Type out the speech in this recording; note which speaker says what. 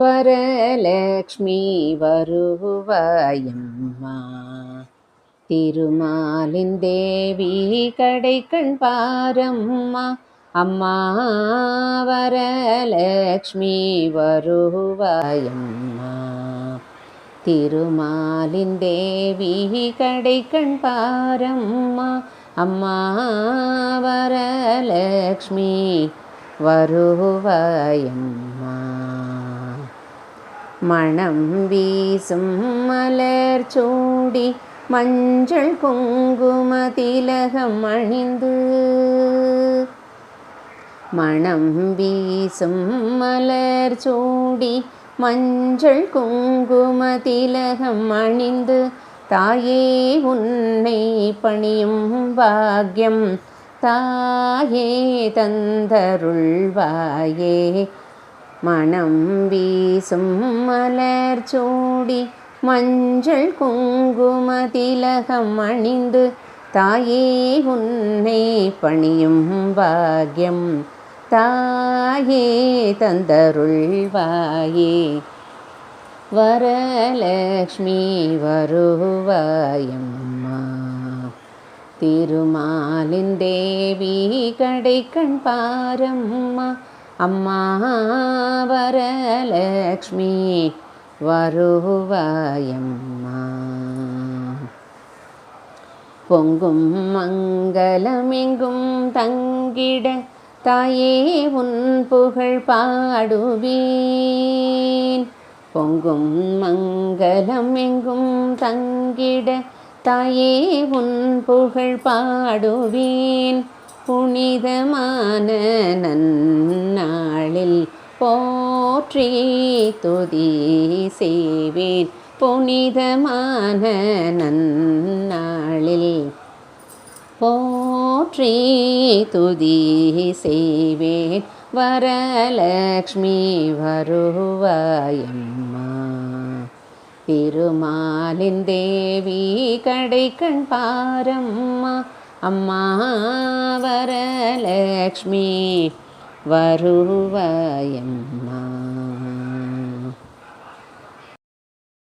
Speaker 1: வரலக்ஷ்மி வருவாயம்மா. திருமாலின் தேவி கடை கண் பாரம்மா. அம்மா வரலக்ஷ்மி வருவாயம்மா. திருமாலின் தேவி கடை கண் பாரம்மா. அம்மா வரலக்ஷ்மி வருவாயம்மா. மணம் வீசும் மலர் சூடி மஞ்சள் குங்கும திலகம் அணிந்து. மணம் வீசும் மலர் சூடி மஞ்சள் குங்கும திலகம் அணிந்து. தாயே உன்னை பணியும் பாக்யம். தாயே தந்தருள்வாயே. மனம் வீசும் மலர் சூடி மஞ்சள் குங்கும திலகம் அணிந்து தாயே உன்னை பணியும் பாக்யம் தாயே தந்தருள்வாயே. வரலக்ஷ்மி வருவாயம்மா. திருமாலின் தேவி கடைக்கண் பாரம்மா. அம்மா வரலக்ஷ்மி வருவாயம்மா. பொங்கும் மங்களமெங்கும் தங்கிட தாயே உன் புகழ் பாடுவேன். பொங்கும் மங்களமெங்கும் தங்கிட தாயே உன் புகழ் பாடுவேன். புனிதமான நன்னாளில் போற்றி துதி செய்வேன். புனிதமான நன்னாளில் போற்றி துதி செய்வேன். வரலக்ஷ்மி வருவாயம்மா. திருமாலின் தேவி கடைக்கண் பாரம்மா. அம்மா வரலக்ஷ்மி வருவாயம்